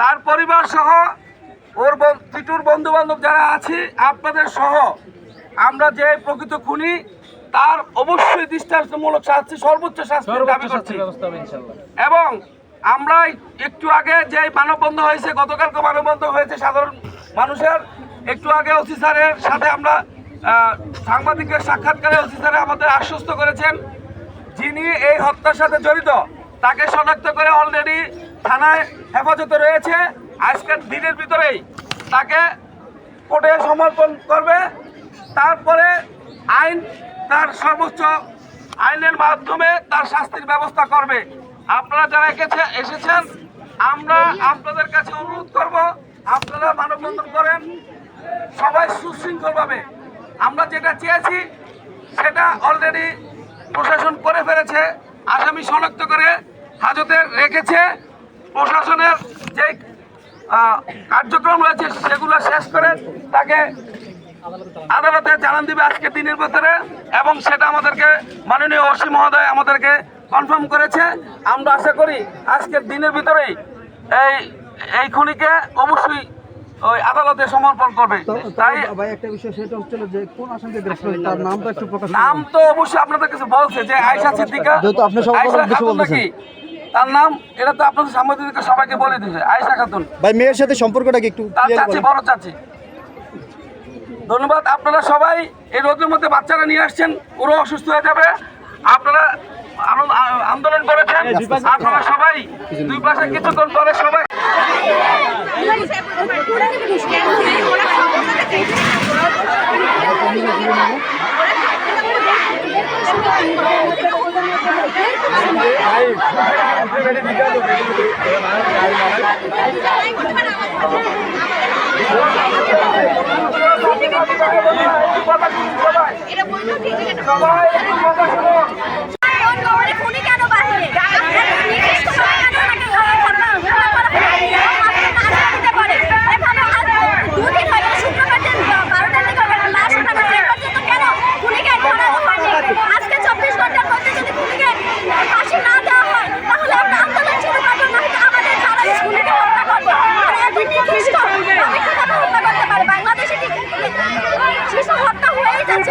তার পরিবার সহ ওর টিটুর বন্ধু বান্ধব যারা আছি আপনাদের সহ আমরা যে প্রকৃত খুনি তার অবশ্যই দৃষ্টান্তমূলক শাস্তি সর্বোচ্চ শাস্তি দাবি করছি। এবং আমরা একটু আগে যে মানববন্ধন হয়েছে গতকালকে মানববন্ধন হয়েছে সাধারণ মানুষের একটু আগে ওসি স্যারের সাথে আমরা সাংবাদিকের সাক্ষাৎকারে ওসি স্যারে আমাদের আশ্বস্ত করেছেন যিনি এই হত্যার সাথে জড়িত, তাকে শনাক্ত করে অলরেডি থানায় হেফাজতে রয়েছে। আজকের দিনের ভিতরেই তাকে কোর্টে সমর্পণ করবে। তারপরে আইন তার সর্বোচ্চ আইনের মাধ্যমে তার শাস্তির ব্যবস্থা করবে। আপনারা যারা এসেছে এসেছেন, আমরা আপনাদের কাছে অনুরোধ করব, আপনারা মানববন্ধন করেন। সবাই সুশৃঙ্খলভাবে। আমরা যেটা চেয়েছি, সেটা অলরেডি প্রশাসন করে ফেলেছে, আসামি শনাক্ত করে হাজতে রেখেছে। প্রশাসনের যে কার্যক্রম রয়েছে, সেগুলো শেষ করে তাকে আদালতে জানান দিবে আজকে দিনের ভিতরে এবং সেটা আমাদেরকে মাননীয় ওসি মহোদয় আমাদেরকে কনফার্ম করেছে। আমরা আশা করি আজকের দিনের ভিতরেই এই এই খুনিকে অবশ্যই ওই আদালতে সমর্পণ করবে। তাই ভাই একটা বিষয় সেটা হচ্ছিল যে কোন আসামিকে গ্রেফতার হয়েছে তার নামটা একটু প্রকাশ নাম তো অবশ্যই আপনাদের কাছে বলছে যে আয়সা সিদ্দিকা। যেহেতু আপনি সবার আয়েশা বলতেছেন। নাকি? তার নাম এটা তো আপনাদের সাংবাদিকদের সবাইকে বলে দিয়েছে আয়সা খাতুন। ভাই মেয়ের সাথে সম্পর্কটা কি একটু তার চাচি বড় চাচি। ধন্যবাদ আপনারা সবাই এই রোদের মধ্যে বাচ্চারা নিয়ে আসছেন পুরো অসুস্থ হয়ে যাবে। আপনারা আন্দোলন করেছেন। আপনারা সবাই দুই পাশে কিছুক্ষণ পরে সবাই এটা বলতো ঠিক আছে সবাই কথা শুনো কোন খবরে খুনি কেন বাহিরে নির্দিষ্ট সময় কেন ওনাকে ঘটনা ঘটনা করা হয়? মাত্র পাঁচ দিতে পারে। এখানে আজ দুদিন হয়ে গেল, শুক্রবার দিন বারোটার দিকে ওখানে লাশ ওঠানো হয়েছে। এ পর্যন্ত কেন খুনিকে ধরানো হয়নি? আজকে চব্বিশ ঘণ্টার মধ্যে যদি খুনিকে ফাঁসি না দেওয়া হয়, তাহলে আমরা আন্দোলন শুরু করব, নয়তো আমাদের দ্বারা এই খুনিকে হত্যা করব। মানে একদিন নির্দিষ্ট আমি কীভাবে হত্যা করতে পারি? বাংলাদেশে কি শিশু হত্যা